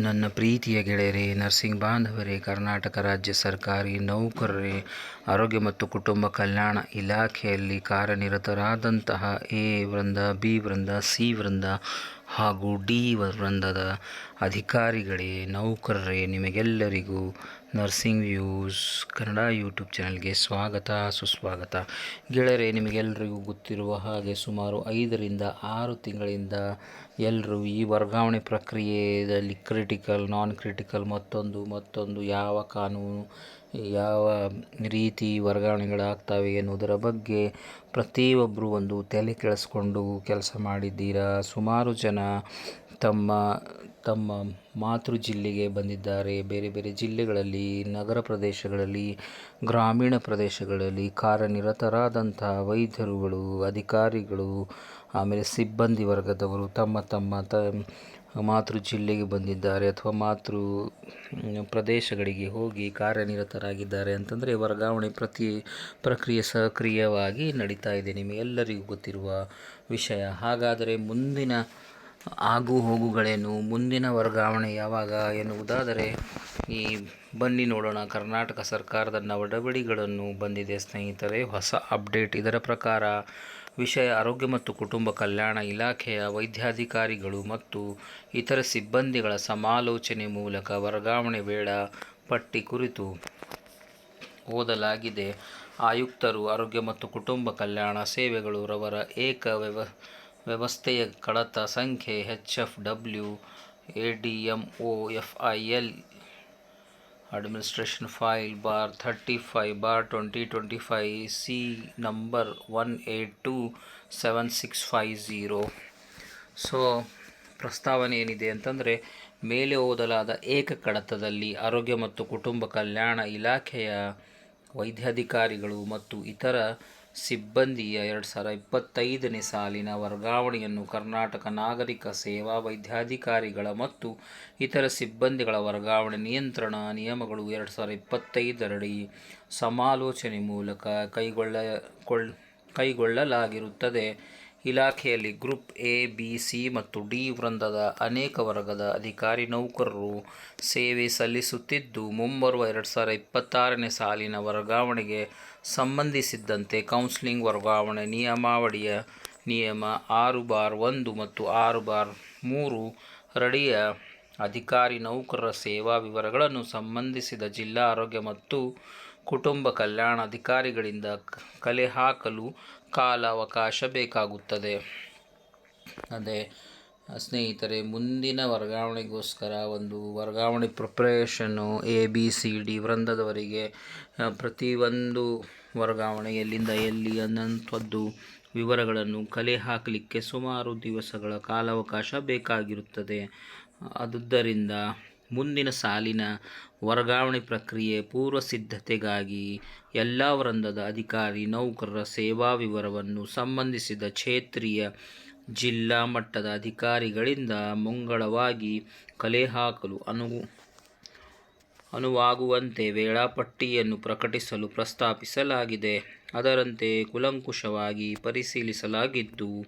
ನನ್ನ ಪ್ರೀತಿಯ ಗೆಳೆಯರೇ ನರ್ಸಿಂಗ್ ಬಾಂಧವರೇ, ಕರ್ನಾಟಕ ರಾಜ್ಯ ಸರ್ಕಾರಿ ನೌಕರರೇ, ಆರೋಗ್ಯ ಮತ್ತು ಕುಟುಂಬ ಕಲ್ಯಾಣ ಇಲಾಖೆಯಲ್ಲಿ ಕಾರ್ಯನಿರತರಾದಂತಹ ಎ ವೃಂದ, ಬಿ ವೃಂದ, ಸಿ ವೃಂದ ಹಾಗೂ ಡಿ ವೃಂದದ ಅಧಿಕಾರಿಗಳೇ, ನೌಕರರೇ, ನಿಮಗೆಲ್ಲರಿಗೂ ನರ್ಸಿಂಗ್ ವ್ಯೂಸ್ ಕನ್ನಡ ಯೂಟ್ಯೂಬ್ ಚಾನಲ್ಗೆ ಸ್ವಾಗತ, ಸುಸ್ವಾಗತ. ಗೆಳೆಯರೇ ನಿಮಗೆಲ್ಲರಿಗೂ ಗೊತ್ತಿರುವ ಹಾಗೆ ಸುಮಾರು ಐದರಿಂದ ಆರು ತಿಂಗಳಿಂದ ಎಲ್ಲರೂ ಈ ವರ್ಗಾವಣೆ ಪ್ರಕ್ರಿಯೆಯಲ್ಲಿ ಕ್ರಿಟಿಕಲ್ ನಾನ್ ಕ್ರಿಟಿಕಲ್ ಮತ್ತೊಂದು ಮತ್ತೊಂದು ಯಾವ ಕಾನೂನು, ಯಾವ ರೀತಿ ವರ್ಗಾವಣೆಗಳಾಗ್ತವೆ ಎನ್ನುವುದರ ಬಗ್ಗೆ ಪ್ರತಿಯೊಬ್ಬರು ಒಂದು ತಲೆ ಕೆಡಿಸ್ಕೊಂಡು ಕೆಲಸ ಮಾಡಿದ್ದೀರಾ? ಸುಮಾರು ಜನ ತಮ್ಮ ತಮ್ಮ ಮಾತೃ ಜಿಲ್ಲೆಗೆ ಬಂದಿದ್ದಾರೆ. ಬೇರೆ ಬೇರೆ ಜಿಲ್ಲೆಗಳಲ್ಲಿ, ನಗರ ಪ್ರದೇಶಗಳಲ್ಲಿ, ಗ್ರಾಮೀಣ ಪ್ರದೇಶಗಳಲ್ಲಿ ಕಾರ್ಯನಿರತರಾದಂತಹ ವೈದ್ಯರುಗಳು, ಅಧಿಕಾರಿಗಳು, ಆಮೇಲೆ ಸಿಬ್ಬಂದಿ ವರ್ಗದವರು ತಮ್ಮ ತಮ್ಮ ತ ಮಾತೃ ಜಿಲ್ಲೆಗೆ ಬಂದಿದ್ದಾರೆ ಅಥವಾ ಮಾತೃ ಪ್ರದೇಶಗಳಿಗೆ ಹೋಗಿ ಕಾರ್ಯನಿರತರಾಗಿದ್ದಾರೆ ಅಂತಂದರೆ ವರ್ಗಾವಣೆ ಪ್ರತಿ ಪ್ರಕ್ರಿಯೆ ಸಕ್ರಿಯವಾಗಿ ನಡೀತಾ ಇದೆ. ನಿಮಗೆಲ್ಲರಿಗೂ ಗೊತ್ತಿರುವ ವಿಷಯ. ಹಾಗಾದರೆ ಮುಂದಿನ ಆಗು ಹೋಗುಗಳೇನು? ಮುಂದಿನ ವರ್ಗಾವಣೆ ಯಾವಾಗ ಎನ್ನುವುದಾದರೆ, ಈ ಬನ್ನಿ ನೋಡೋಣ. ಕರ್ನಾಟಕ ಸರ್ಕಾರದ ನವಡಬಡಿಗಳನ್ನು ಬಂದಿದೆ ಸ್ನೇಹಿತರೆ. ಹೊಸ ಅಪ್ಡೇಟ್ ಇದರ ಪ್ರಕಾರ, ವಿಷಯ ಆರೋಗ್ಯ ಮತ್ತು ಕುಟುಂಬ ಕಲ್ಯಾಣ ಇಲಾಖೆಯ ವೈದ್ಯಾಧಿಕಾರಿಗಳು ಮತ್ತು ಇತರ ಸಿಬ್ಬಂದಿಗಳ ಸಮಾಲೋಚನೆ ಮೂಲಕ ವರ್ಗಾವಣೆ ವೇಳ ಪಟ್ಟಿ ಕುರಿತು ಓದಲಾಗಿದೆ. ಆಯುಕ್ತರು ಆರೋಗ್ಯ ಮತ್ತು ಕುಟುಂಬ ಕಲ್ಯಾಣ ಸೇವೆಗಳು ರವರ ಏಕ ವ್ಯವ ವ್ಯವಸ್ಥೆಯ ಕಡತ ಸಂಖ್ಯೆ H F W A D M O F I L administration file bar thirty five bar twenty twenty five C number one eight two seven six five zero so ಪ್ರಸ್ತಾವನೆ ಏನಿದೆ ಅಂತಂದರೆ, ಮೇಲೆ ಓದಲಾದ ಏಕ ಕಡತದಲ್ಲಿ ಆರೋಗ್ಯ ಮತ್ತು ಕುಟುಂಬ ಕಲ್ಯಾಣ ಇಲಾಖೆಯ ವೈದ್ಯಾಧಿಕಾರಿಗಳು ಮತ್ತು ಇತರ ಸಿಬ್ಬಂದಿಯ ಎರಡು ಸಾವಿರ ಇಪ್ಪತ್ತೈದನೇ ಸಾಲಿನ ವರ್ಗಾವಣೆಯನ್ನು ಕರ್ನಾಟಕ ನಾಗರಿಕ ಸೇವಾ ವೈದ್ಯಾಧಿಕಾರಿಗಳ ಮತ್ತು ಇತರ ಸಿಬ್ಬಂದಿಗಳ ವರ್ಗಾವಣೆ ನಿಯಂತ್ರಣ ನಿಯಮಗಳು ಎರಡು ಸಾವಿರ ಇಪ್ಪತ್ತೈದರಡಿ ಸಮಾಲೋಚನೆ ಮೂಲಕ ಕೈಗೊಳ್ಳ ಕೊಳ್ಳ ಕೈಗೊಳ್ಳಲಾಗಿರುತ್ತದೆ. ಇಲಾಖೆಯಲ್ಲಿ ಗ್ರೂಪ್ ಎ, ಬಿ, ಸಿ ಮತ್ತು ಡಿ ವೃಂದದ ಅನೇಕ ವರ್ಗದ ಅಧಿಕಾರಿ ನೌಕರರು ಸೇವೆ ಸಲ್ಲಿಸುತ್ತಿದ್ದು, ಮುಂಬರುವ ಎರಡು ಸಾವಿರ ಇಪ್ಪತ್ತಾರನೇ ಸಾಲಿನ ವರ್ಗಾವಣೆಗೆ ಸಂಬಂಧಿಸಿದಂತೆ ಕೌನ್ಸಿಲಿಂಗ್ ವರ್ಗಾವಣೆ ನಿಯಮಾವಳಿಯ ನಿಯಮ ಆರು ಬಾರ್ ಒಂದು ಮತ್ತು ಆರು ಬಾರ್ ಮೂರು ರಡಿಯ ಅಧಿಕಾರಿ ನೌಕರರ ಸೇವಾ ವಿವರಗಳನ್ನು ಸಂಬಂಧಿಸಿದ ಜಿಲ್ಲಾ ಆರೋಗ್ಯ ಮತ್ತು ಕುಟುಂಬ ಕಲ್ಯಾಣ ಅಧಿಕಾರಿಗಳಿಂದ ಕಲೆ ಹಾಕಲು ಕಾಲಾವಕಾಶ ಬೇಕಾಗುತ್ತದೆ. ಅದೇ, ಸ್ನೇಹಿತರೆ, ಮುಂದಿನ ವರ್ಗಾವಣೆಗೋಸ್ಕರ ಒಂದು ವರ್ಗಾವಣೆ ಪ್ರಿಪ್ರೇಷನ್ನು ಎ, ಬಿ, ಸಿ, ಡಿ ವೃಂದದವರಿಗೆ ಪ್ರತಿಯೊಂದು ವರ್ಗಾವಣೆ ಎಲ್ಲಿಂದ ಎಲ್ಲಿ ಅನ್ನಂಥದ್ದು ವಿವರಗಳನ್ನು ಕಲೆ ಹಾಕಲಿಕ್ಕೆ ಸುಮಾರು ದಿವಸಗಳ ಕಾಲಾವಕಾಶ ಬೇಕಾಗಿರುತ್ತದೆ. ಆದುದರಿಂದ ಮುಂದಿನ ಸಾಲಿನ ವರ್ಗಾವಣೆ ಪ್ರಕ್ರಿಯೆ ಪೂರ್ವ ಸಿದ್ಧತೆಗಾಗಿ ಎಲ್ಲ ವೃಂದದ ಅಧಿಕಾರಿ, ನೌಕರರ ಸೇವಾ ವಿವರವನ್ನು ಸಂಬಂಧಿಸಿದ ಕ್ಷೇತ್ರೀಯ ಜಿಲ್ಲಾ ಮಟ್ಟದ ಅಧಿಕಾರಿಗಳಿಂದ ಮುಂಗಡವಾಗಿ ಕಲೆ ಹಾಕಲು ಅನು ಅನುವಾಗುವಂತೆ ವೇಳಾಪಟ್ಟಿಯನ್ನು ಪ್ರಕಟಿಸಲು ಪ್ರಸ್ತಾಪಿಸಲಾಗಿದೆ. ಅದರಂತೆ ಕುಲಂಕುಷವಾಗಿ ಪರಿಶೀಲಿಸಲಾಗಿದ್ದು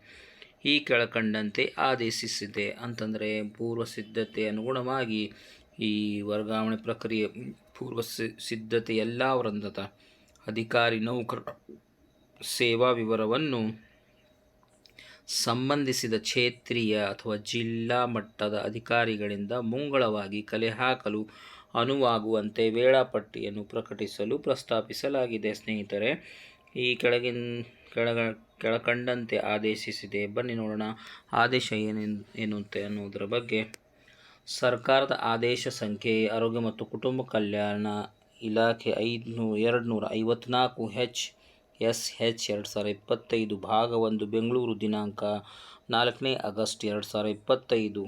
ಈ ಕೆಳಕಂಡಂತೆ ಆದೇಶಿಸಿದೆ ಅಂತಂದರೆ ಪೂರ್ವ ಸಿದ್ಧತೆ ಅನುಗುಣವಾಗಿ ಈ ವರ್ಗಾವಣೆ ಪ್ರಕ್ರಿಯೆ ಪೂರ್ವ ಸಿದ್ಧತೆ ಎಲ್ಲ ವೃಂದದ ಅಧಿಕಾರಿ ನೌಕರ ಸೇವಾ ವಿವರವನ್ನು ಸಂಬಂಧಿಸಿದ ಕ್ಷೇತ್ರೀಯ ಅಥವಾ ಜಿಲ್ಲಾ ಮಟ್ಟದ ಅಧಿಕಾರಿಗಳಿಂದ ಮುಂಗಡವಾಗಿ ಕಲೆ ಹಾಕಲು ಅನುವಾಗುವಂತೆ ವೇಳಾಪಟ್ಟಿಯನ್ನು ಪ್ರಕಟಿಸಲು ಪ್ರಸ್ತಾಪಿಸಲಾಗಿದೆ. ಸ್ನೇಹಿತರೆ, ಈ ಕೆಳಗಿನ, ಕೆಳಗ ಕೆಳಕಂಡಂತೆ ಆದೇಶಿಸಿದೆ. ಬನ್ನಿ ನೋಡೋಣ ಆದೇಶ ಏನೇನು ಏನು ಅನ್ನೋದರ ಬಗ್ಗೆ. ಸರ್ಕಾರದ ಆದೇಶ ಸಂಖ್ಯೆ, ಆರೋಗ್ಯ ಮತ್ತು ಕುಟುಂಬ ಕಲ್ಯಾಣ ಇಲಾಖೆ ಐದುನೂ ಎರಡು ನೂರ ಐವತ್ನಾಲ್ಕು ಹೆಚ್ ಎಸ್ ಹೆಚ್ ಎರಡು ಸಾವಿರ ಇಪ್ಪತ್ತೈದು, ಭಾಗ ಒಂದು, ಬೆಂಗಳೂರು ದಿನಾಂಕ ನಾಲ್ಕನೇ ಆಗಸ್ಟ್ ಎರಡು ಸಾವಿರ ಇಪ್ಪತ್ತೈದು.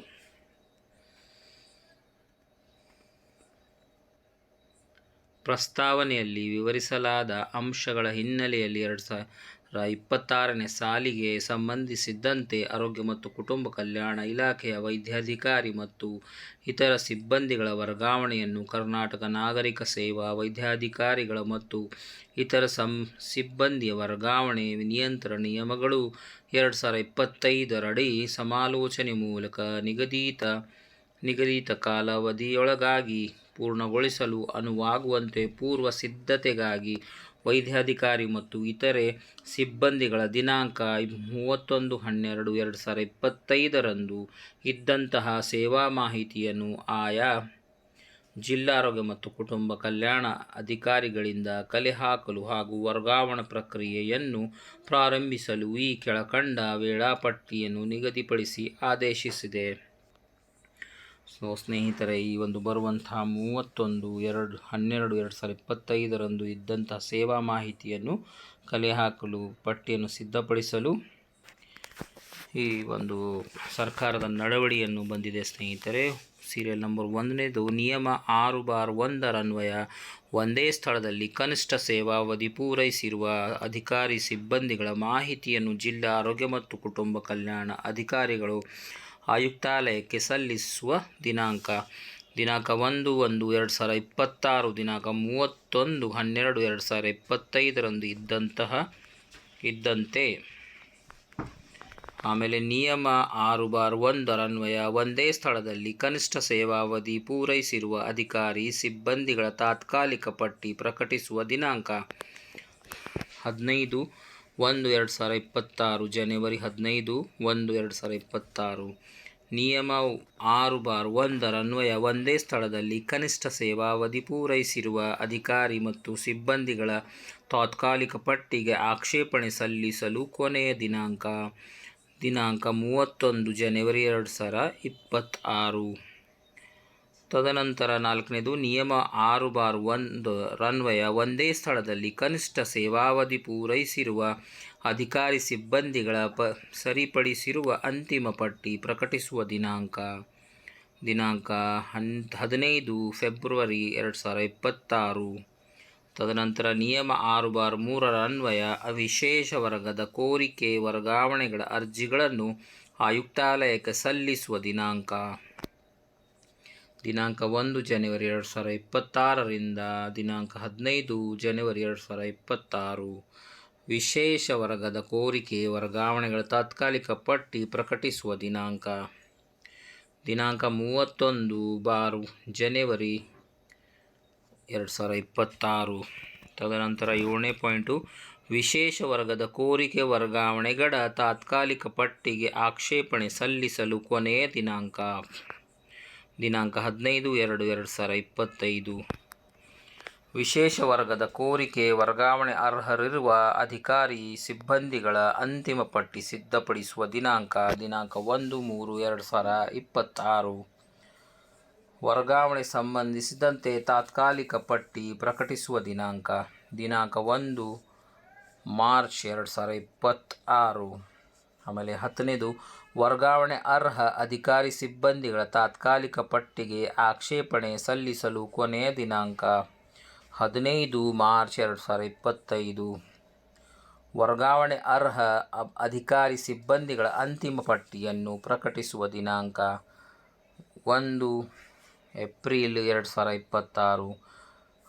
ಪ್ರಸ್ತಾವನೆಯಲ್ಲಿ ವಿವರಿಸಲಾದ ಅಂಶಗಳ ಹಿನ್ನೆಲೆಯಲ್ಲಿ ಎರಡು ಸಾವಿರ ಇಪ್ಪತ್ತಾರನೇ ಸಾಲಿಗೆ ಸಂಬಂಧಿಸಿದಂತೆ ಆರೋಗ್ಯ ಮತ್ತು ಕುಟುಂಬ ಕಲ್ಯಾಣ ಇಲಾಖೆಯ ವೈದ್ಯಾಧಿಕಾರಿ ಮತ್ತು ಇತರ ಸಿಬ್ಬಂದಿಗಳ ವರ್ಗಾವಣೆಯನ್ನು ಕರ್ನಾಟಕ ನಾಗರಿಕ ಸೇವಾ ವೈದ್ಯಾಧಿಕಾರಿಗಳ ಮತ್ತು ಇತರ ಸಂ, ಸಿಬ್ಬಂದಿಯ ವರ್ಗಾವಣೆ ನಿಯಂತ್ರಣ ನಿಯಮಗಳು ಎರಡು ಸಾವಿರ ಇಪ್ಪತ್ತೈದರಡಿ ಸಮಾಲೋಚನೆ ಮೂಲಕ ನಿಗದಿತ ನಿಗದಿತ ಕಾಲಾವಧಿಯೊಳಗಾಗಿ ಪೂರ್ಣಗೊಳಿಸಲು ಅನುವಾಗುವಂತೆ ಪೂರ್ವ ಸಿದ್ಧತೆಗಾಗಿ ವೈದ್ಯಾಧಿಕಾರಿ ಮತ್ತು ಇತರೆ ಸಿಬ್ಬಂದಿಗಳ ದಿನಾಂಕ ಮೂವತ್ತೊಂದು ಹನ್ನೆರಡು ಎರಡು ಸಾವಿರದ ಇಪ್ಪತ್ತೈದರಂದು ಇದ್ದಂತಹ ಸೇವಾ ಮಾಹಿತಿಯನ್ನು ಆಯಾ ಜಿಲ್ಲಾ ಆರೋಗ್ಯ ಮತ್ತು ಕುಟುಂಬ ಕಲ್ಯಾಣ ಅಧಿಕಾರಿಗಳಿಂದ ಕಲೆ ಹಾಕಲು ಹಾಗೂ ವರ್ಗಾವಣೆ ಪ್ರಕ್ರಿಯೆಯನ್ನು ಪ್ರಾರಂಭಿಸಲು ಈ ಕೆಳಕಂಡ ವೇಳಾಪಟ್ಟಿಯನ್ನು ನಿಗದಿಪಡಿಸಿ ಆದೇಶಿಸಿದೆ. ಸೊ ಸ್ನೇಹಿತರೆ, ಈ ಒಂದು ಬರುವಂತಹ ಮೂವತ್ತೊಂದು, ಎರಡು, ಹನ್ನೆರಡು, ಎರಡು ಸಾವಿರದ ಇಪ್ಪತ್ತೈದರಂದು ಇದ್ದಂತಹ ಸೇವಾ ಮಾಹಿತಿಯನ್ನು ಕಲೆ ಹಾಕಲು ಪಟ್ಟಿಯನ್ನು ಸಿದ್ಧಪಡಿಸಲು ಈ ಒಂದು ಸರ್ಕಾರದ ನಡವಳಿಯನ್ನು ಬಂದಿದೆ ಸ್ನೇಹಿತರೆ. ಸೀರಿಯಲ್ ನಂಬರ್ ಒಂದನೇದು, ನಿಯಮ ಆರು ಬಾರ್ ಒಂದರನ್ವಯ ಒಂದೇ ಸ್ಥಳದಲ್ಲಿ ಕನಿಷ್ಠ ಸೇವಾವಧಿ ಪೂರೈಸಿರುವ ಅಧಿಕಾರಿ ಸಿಬ್ಬಂದಿಗಳ ಮಾಹಿತಿಯನ್ನು ಜಿಲ್ಲಾ ಆರೋಗ್ಯ ಮತ್ತು ಕುಟುಂಬ ಕಲ್ಯಾಣ ಅಧಿಕಾರಿಗಳು ಆಯುಕ್ತಾಲಯಕ್ಕೆ ಸಲ್ಲಿಸುವ ದಿನಾಂಕ. ದಿನಾಂಕ ಒಂದು ಒಂದು ಎರಡು ಸಾವಿರದ ಇಪ್ಪತ್ತಾರು, ದಿನಾಂಕ ಮೂವತ್ತೊಂದು ಹನ್ನೆರಡು ಎರಡು ಸಾವಿರ ಇಪ್ಪತ್ತೈದರಂದು ಇದ್ದಂತಹ, ಇದ್ದಂತೆ. ಆಮೇಲೆ ನಿಯಮ ಆರು ಬಾರ್ ಒಂದರನ್ವಯ ಒಂದೇ ಸ್ಥಳದಲ್ಲಿ ಕನಿಷ್ಠ ಸೇವಾವಧಿ ಪೂರೈಸಿರುವ ಅಧಿಕಾರಿ, ಸಿಬ್ಬಂದಿಗಳ ತಾತ್ಕಾಲಿಕ ಪಟ್ಟಿ ಪ್ರಕಟಿಸುವ ದಿನಾಂಕ. ಹದಿನೈದು ಒಂದು ಎರಡು ಸಾವಿರ ಇಪ್ಪತ್ತಾರು, ಜನವರಿ ಹದಿನೈದು, ಒಂದು ಎರಡು ಸಾವಿರ ಇಪ್ಪತ್ತಾರು. ನಿಯಮ ಆರು ಬಾರ್ ಒಂದರ ಅನ್ವಯ ಒಂದೇ ಸ್ಥಳದಲ್ಲಿ ಕನಿಷ್ಠ ಸೇವಾವಧಿ ಪೂರೈಸಿರುವ ಅಧಿಕಾರಿ ಮತ್ತು ಸಿಬ್ಬಂದಿಗಳ ತಾತ್ಕಾಲಿಕ ಪಟ್ಟಿಗೆ ಆಕ್ಷೇಪಣೆ ಸಲ್ಲಿಸಲು ಕೊನೆಯ ದಿನಾಂಕ ದಿನಾಂಕ ಮೂವತ್ತೊಂದು, ಜನವರಿ ಎರಡು ಸಾವಿರ ಇಪ್ಪತ್ತಾರು. ತದನಂತರ ನಾಲ್ಕನೇದು, ನಿಯಮ ಆರು ಬಾರ್ ಒಂದು ರನ್ವಯ ಒಂದೇ ಸ್ಥಳದಲ್ಲಿ ಕನಿಷ್ಠ ಸೇವಾವಧಿ ಪೂರೈಸಿರುವ ಅಧಿಕಾರಿ ಸಿಬ್ಬಂದಿಗಳ ಪ ಸರಿಪಡಿಸಿರುವ ಅಂತಿಮ ಪಟ್ಟಿ ಪ್ರಕಟಿಸುವ ದಿನಾಂಕ. ದಿನಾಂಕ ಹನ್ ಹದಿನೈದು ಫೆಬ್ರವರಿ ಎರಡು ಸಾವಿರ ಇಪ್ಪತ್ತಾರು. ತದನಂತರ ನಿಯಮ ಆರು ಬಾರ್ ಮೂರರ ಅನ್ವಯ ವಿಶೇಷ ವರ್ಗದ ಕೋರಿಕೆ ವರ್ಗಾವಣೆಗಳ ಅರ್ಜಿಗಳನ್ನು ಆಯುಕ್ತಾಲಯಕ್ಕೆ ಸಲ್ಲಿಸುವ ದಿನಾಂಕ. ದಿನಾಂಕ ಒಂದು ಜನವರಿ ಎರಡು ಸಾವಿರ ಇಪ್ಪತ್ತಾರರಿಂದ ದಿನಾಂಕ ಹದಿನೈದು ಜನವರಿ ಎರಡು ಸಾವಿರದ ಇಪ್ಪತ್ತಾರು. ವಿಶೇಷ ವರ್ಗದ ಕೋರಿಕೆ, ವರ್ಗಾವಣೆಗಳ ತಾತ್ಕಾಲಿಕ ಪಟ್ಟಿ ಪ್ರಕಟಿಸುವ ದಿನಾಂಕ. ದಿನಾಂಕ ಮೂವತ್ತೊಂದು ಬಾರು ಜನವರಿ ಎರಡು ಸಾವಿರದ ಇಪ್ಪತ್ತಾರು. ತದನಂತರ ಏಳನೇ ಪಾಯಿಂಟು, ವಿಶೇಷ ವರ್ಗದ ಕೋರಿಕೆ, ವರ್ಗಾವಣೆಗಳ ತಾತ್ಕಾಲಿಕ ಪಟ್ಟಿಗೆ ಆಕ್ಷೇಪಣೆ ಸಲ್ಲಿಸಲು ಕೊನೆಯ ದಿನಾಂಕ. ದಿನಾಂಕ ಹದಿನೈದು ಎರಡು ಎರಡು ಸಾವಿರದ ಇಪ್ಪತ್ತೈದು. ವಿಶೇಷ ವರ್ಗದ ಕೋರಿಕೆ ವರ್ಗಾವಣೆ ಅರ್ಹರಿರುವ ಅಧಿಕಾರಿ ಸಿಬ್ಬಂದಿಗಳ ಅಂತಿಮ ಪಟ್ಟಿ ಸಿದ್ಧಪಡಿಸುವ ದಿನಾಂಕ ದಿನಾಂಕ ಒಂದು ಮೂರು ಎರಡು ಸಾವಿರ ಇಪ್ಪತ್ತಾರು. ವರ್ಗಾವಣೆ ಸಂಬಂಧಿಸಿದಂತೆ ತಾತ್ಕಾಲಿಕ ಪಟ್ಟಿ ಪ್ರಕಟಿಸುವ ದಿನಾಂಕ ದಿನಾಂಕ ಒಂದು ಮಾರ್ಚ್ ಎರಡು ಸಾವಿರ ಇಪ್ಪತ್ತಾರು. ಆಮೇಲೆ ಹತ್ತನೇದು, ವರ್ಗಾವಣೆ ಅರ್ಹ ಅಧಿಕಾರಿ ಸಿಬ್ಬಂದಿಗಳ ತಾತ್ಕಾಲಿಕ ಪಟ್ಟಿಗೆ ಆಕ್ಷೇಪಣೆ ಸಲ್ಲಿಸಲು ಕೊನೆಯ ದಿನಾಂಕ. ಹದಿನೈದು ಮಾರ್ಚ್ ಎರಡು ಸಾವಿರ ಇಪ್ಪತ್ತೈದು. ವರ್ಗಾವಣೆ ಅರ್ಹ ಅಧಿಕಾರಿ ಸಿಬ್ಬಂದಿಗಳ ಅಂತಿಮ ಪಟ್ಟಿಯನ್ನು ಪ್ರಕಟಿಸುವ ದಿನಾಂಕ. ಒಂದು ಏಪ್ರಿಲ್ ಎರಡು ಸಾವಿರ ಇಪ್ಪತ್ತಾರು.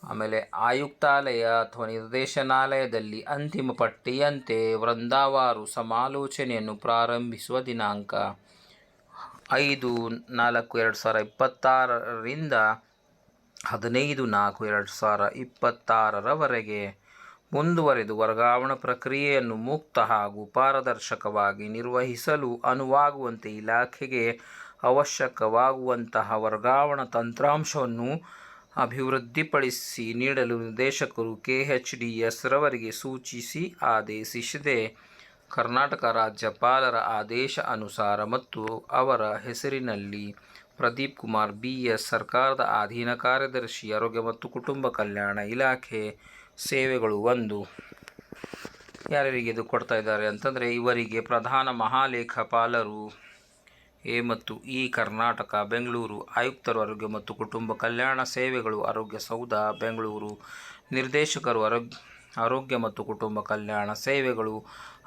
ಆಮೇಲೆ ಆಯುಕ್ತಾಲಯ ಅಥವಾ ನಿರ್ದೇಶನಾಲಯದಲ್ಲಿ ಅಂತಿಮ ಪಟ್ಟಿಯಂತೆ ವೃಂದಾವಾರು ಸಮಾಲೋಚನೆಯನ್ನು ಪ್ರಾರಂಭಿಸುವ ದಿನಾಂಕ. ಐದು, ನಾಲ್ಕು, ಎರಡು ಸಾವಿರ ಇಪ್ಪತ್ತಾರರಿಂದ ಹದಿನೈದು, ನಾಲ್ಕು, ಎರಡು ಸಾವಿರ ಇಪ್ಪತ್ತಾರರವರೆಗೆ ಮುಂದುವರೆದು ವರ್ಗಾವಣಾ ಪ್ರಕ್ರಿಯೆಯನ್ನು ಮುಕ್ತ ಹಾಗೂ ಪಾರದರ್ಶಕವಾಗಿ ನಿರ್ವಹಿಸಲು ಅನುವಾಗುವಂತೆ ಇಲಾಖೆಗೆ ಅವಶ್ಯಕವಾಗುವಂತಹ ವರ್ಗಾವಣಾ ತಂತ್ರಾಂಶವನ್ನು ಅಭಿವೃದ್ಧಿಪಡಿಸಿ ನೀಡಲು ನಿರ್ದೇಶಕರು ಕೆ ಎಚ್ ಡಿ ಎಸ್ ರವರಿಗೆ ಸೂಚಿಸಿ ಆದೇಶಿಸಿದೆ. ಕರ್ನಾಟಕ ರಾಜ್ಯಪಾಲರ ಆದೇಶ ಅನುಸಾರ ಮತ್ತು ಅವರ ಹೆಸರಿನಲ್ಲಿ ಪ್ರದೀಪ್ ಕುಮಾರ್ ಬಿ ಎಸ್ ಸರ್ಕಾರದ ಅಧೀನ ಕಾರ್ಯದರ್ಶಿ, ಆರೋಗ್ಯ ಮತ್ತು ಕುಟುಂಬ ಕಲ್ಯಾಣ ಇಲಾಖೆ ಸೇವೆಗಳು ಒಂದು. ಯಾರ್ಯಾರಿಗೆ ಇದು ಕೊಡ್ತಾ ಇದ್ದಾರೆ ಅಂತಂದರೆ ಇವರಿಗೆ ಪ್ರಧಾನ ಮಹಾಲೇಖಪಾಲರು. ಎ ಮತ್ತು ಇ ಕರ್ನಾಟಕ, ಬೆಂಗಳೂರು, ಆಯುಕ್ತರು ಆರೋಗ್ಯ ಮತ್ತು ಕುಟುಂಬ ಕಲ್ಯಾಣ ಸೇವೆಗಳು ಆರೋಗ್ಯ ಸೌಧ, ಬೆಂಗಳೂರು ನಿರ್ದೇಶಕರು ಆರೋಗ್ಯ ಆರೋಗ್ಯ ಮತ್ತು ಕುಟುಂಬ ಕಲ್ಯಾಣ ಸೇವೆಗಳು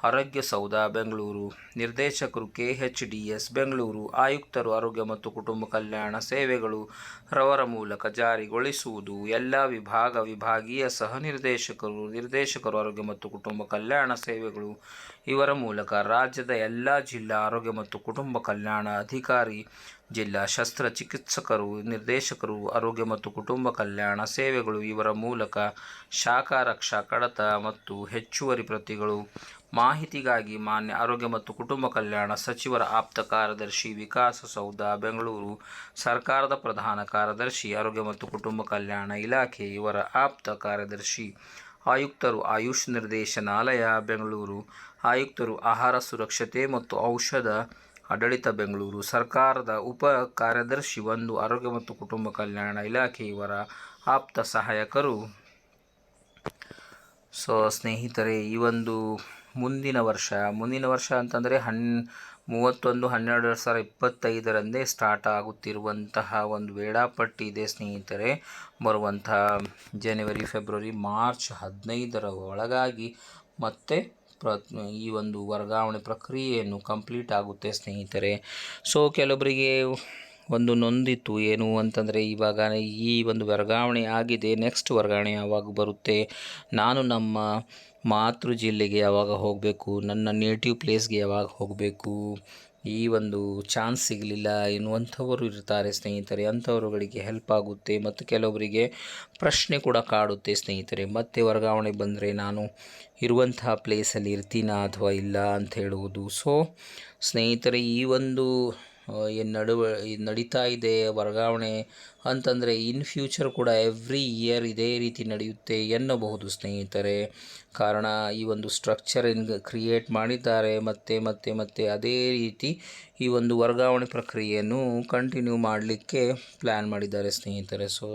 ಆರೋಗ್ಯ ಸೌಧ, ಬೆಂಗಳೂರು. ನಿರ್ದೇಶಕರು K H D S, Bengaluru. ಆಯುಕ್ತರು ಆರೋಗ್ಯ ಮತ್ತು ಕುಟುಂಬ ಕಲ್ಯಾಣ ಸೇವೆಗಳು ರವರ ಮೂಲಕ ಜಾರಿಗೊಳಿಸುವುದು. ಎಲ್ಲ ವಿಭಾಗ ವಿಭಾಗೀಯ ಸಹ ನಿರ್ದೇಶಕರು ನಿರ್ದೇಶಕರು ಆರೋಗ್ಯ ಮತ್ತು ಕುಟುಂಬ ಕಲ್ಯಾಣ ಸೇವೆಗಳು ಇವರ ಮೂಲಕ ರಾಜ್ಯದ ಎಲ್ಲ ಜಿಲ್ಲಾ ಆರೋಗ್ಯ ಮತ್ತು ಕುಟುಂಬ ಕಲ್ಯಾಣ ಅಧಿಕಾರಿ ಜಿಲ್ಲಾ ಶಸ್ತ್ರಚಿಕಿತ್ಸಕರು, ನಿರ್ದೇಶಕರು, ಆರೋಗ್ಯ ಮತ್ತು ಕುಟುಂಬ ಕಲ್ಯಾಣ ಸೇವೆಗಳು ಇವರ ಮೂಲಕ ಶಾಖಾ ರಕ್ಷಾ ಕಡತ ಮತ್ತು ಹೆಚ್ಚುವರಿ ಪ್ರತಿಗಳು. ಮಾಹಿತಿಗಾಗಿ ಮಾನ್ಯ ಆರೋಗ್ಯ ಮತ್ತು ಕುಟುಂಬ ಕಲ್ಯಾಣ ಸಚಿವರ ಆಪ್ತ ಕಾರ್ಯದರ್ಶಿ ವಿಕಾಸ ಸೌಧ, ಬೆಂಗಳೂರು. ಸರ್ಕಾರದ ಪ್ರಧಾನ ಕಾರ್ಯದರ್ಶಿ, ಆರೋಗ್ಯ ಮತ್ತು ಕುಟುಂಬ ಕಲ್ಯಾಣ ಇಲಾಖೆ ಇವರ ಆಪ್ತ ಕಾರ್ಯದರ್ಶಿ. ಆಯುಕ್ತರು ಆಯುಷ್ ನಿರ್ದೇಶನಾಲಯ, ಬೆಂಗಳೂರು. ಆಯುಕ್ತರು ಆಹಾರ ಸುರಕ್ಷತೆ ಮತ್ತು ಔಷಧ ಆಡಳಿತ ಬೆಂಗಳೂರು ಸರ್ಕಾರದ ಉಪ ಕಾರ್ಯದರ್ಶಿ ಒಂದು ಆರೋಗ್ಯ ಮತ್ತು ಕುಟುಂಬ ಕಲ್ಯಾಣ ಇಲಾಖೆ ಇವರ ಆಪ್ತ ಸಹಾಯಕರು. ಸೊ, ಸ್ನೇಹಿತರೆ, ಈ ಒಂದು ಮುಂದಿನ ವರ್ಷ ಮುಂದಿನ ವರ್ಷ ಅಂತಂದರೆ ಹನ್, ಮೂವತ್ತೊಂದು, ಹನ್ನೆರಡು ಎರಡು ಸಾವಿರ ಇಪ್ಪತ್ತೈದರಂದೇ ಸ್ಟಾರ್ಟ್ ಆಗುತ್ತಿರುವಂತಹ ಒಂದು ವೇಳಾಪಟ್ಟಿ ಇದೆ ಸ್ನೇಹಿತರೆ. ಬರುವಂತಹ ಜನವರಿ ಫೆಬ್ರವರಿ ಮಾರ್ಚ್ ಹದಿನೈದರ ಒಳಗಾಗಿ ಮತ್ತೆ ಪ್ರ ಈ ಒಂದು ವರ್ಗಾವಣೆ ಪ್ರಕ್ರಿಯೆಯನ್ನು ಕಂಪ್ಲೀಟ್ ಆಗುತ್ತೆ ಸ್ನೇಹಿತರೆ. ಸೊ ಕೆಲವೊಬ್ಬರಿಗೆ ಒಂದು ನೊಂದಿತ್ತು. ಏನು ಅಂತಂದರೆ, ಇವಾಗ ಈ ಒಂದು ವರ್ಗಾವಣೆ ಆಗಿದೆ. ನೆಕ್ಸ್ಟ್ ವರ್ಗಾವಣೆ ಯಾವಾಗ ಬರುತ್ತೆ? ನಾನು ನಮ್ಮ ಮಾತೃ ಜಿಲ್ಲೆಗೆ ಯಾವಾಗ ಹೋಗಬೇಕು? ನನ್ನ ನೇಟಿವ್ ಪ್ಲೇಸ್ಗೆ ಯಾವಾಗ ಹೋಗಬೇಕು? ಈ ಒಂದು ಚಾನ್ಸ್ ಸಿಗಲಿಲ್ಲ ಎನ್ನುವಂಥವರು ಇರ್ತಾರೆ ಸ್ನೇಹಿತರೆ. ಅಂಥವರುಗಳಿಗೆ ಹೆಲ್ಪ್ ಆಗುತ್ತೆ ಮತ್ತು ಕೆಲವರಿಗೆ ಪ್ರಶ್ನೆ ಕೂಡ ಕಾಡುತ್ತೆ ಸ್ನೇಹಿತರೆ. ಮತ್ತೆ ವರ್ಗಾವಣೆ ಬಂದರೆ ನಾನು ಇರುವಂತಹ ಪ್ಲೇಸಲ್ಲಿ ಇರ್ತೀನಾ ಅಥವಾ ಇಲ್ಲ ಅಂತ ಹೇಳುವುದು. ಸೊ ಸ್ನೇಹಿತರೆ, ಈ ಒಂದು ಏನು ನಡುವ ನಡೀತಾ ಇದೆ ವರ್ಗಾವಣೆ ಅಂತಂದರೆ ಇನ್ ಫ್ಯೂಚರ್ ಕೂಡ ಎವ್ರಿ ಇಯರ್ ಇದೇ ರೀತಿ ನಡೆಯುತ್ತೆ ಎನ್ನಬಹುದು ಸ್ನೇಹಿತರೆ. ಕಾರಣ ಈ ಒಂದು ಸ್ಟ್ರಕ್ಚರ್ ಕ್ರಿಯೇಟ್ ಮಾಡಿದ್ದಾರೆ, ಮತ್ತೆ ಮತ್ತೆ ಮತ್ತೆ ಅದೇ ರೀತಿ ಈ ಒಂದು ವರ್ಗಾವಣೆ ಪ್ರಕ್ರಿಯೆಯನ್ನು ಕಂಟಿನ್ಯೂ ಮಾಡಲಿಕ್ಕೆ ಪ್ಲ್ಯಾನ್ ಮಾಡಿದ್ದಾರೆ ಸ್ನೇಹಿತರೆ. So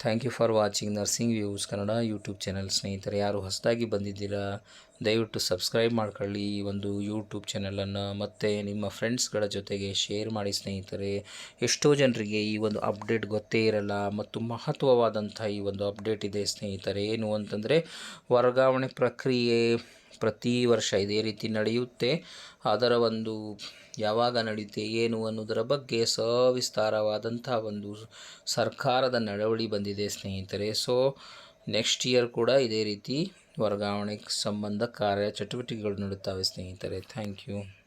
thank you for watching nursing views Kannada YouTube channel ಸ್ನೇಹಿತರೆ. ಯಾರು ಹೊಸದಾಗಿ ಬಂದಿದ್ದೀರಾ ದಯವಿಟ್ಟು ಸಬ್ಸ್ಕ್ರೈಬ್ ಮಾಡ್ಕೊಳ್ಳಿ ಈ ಒಂದು ಯೂಟ್ಯೂಬ್ ಚಾನಲನ್ನು ಮತ್ತು ನಿಮ್ಮ ಫ್ರೆಂಡ್ಸ್ಗಳ ಜೊತೆಗೆ ಶೇರ್ ಮಾಡಿ ಸ್ನೇಹಿತರೆ. ಎಷ್ಟೋ ಜನರಿಗೆ ಈ ಒಂದು ಅಪ್ಡೇಟ್ ಗೊತ್ತೇ ಇರಲ್ಲ, ಮತ್ತು ಮಹತ್ವವಾದಂಥ ಈ ಒಂದು ಅಪ್ಡೇಟ್ ಇದೆ ಸ್ನೇಹಿತರೆ. ಏನು ಅಂತಂದರೆ, ವರ್ಗಾವಣೆ ಪ್ರಕ್ರಿಯೆ ಪ್ರತಿ ವರ್ಷ ಇದೇ ರೀತಿ ನಡೆಯುತ್ತೆ. ಅದರ ಒಂದು ಯಾವಾಗ ನಡೆಯುತ್ತೆ ಏನು ಅನ್ನೋದರ ಬಗ್ಗೆ ಸವಿಸ್ತಾರವಾದಂಥ ಒಂದು ಸರ್ಕಾರದ ನಡವಳಿ ಬಂದಿದೆ ಸ್ನೇಹಿತರೆ. ಸೊ ನೆಕ್ಸ್ಟ್ ಇಯರ್ ಕೂಡ ಇದೇ ರೀತಿ ವರ್ಗಾವಣೆ ಸಂಬಂಧ ಕಾರ್ಯ ಚಟುವಟಿಕೆಗಳು ನಡೆಯುತ್ತವೆ ಸ್ನೇಹಿತರೆ. Thank you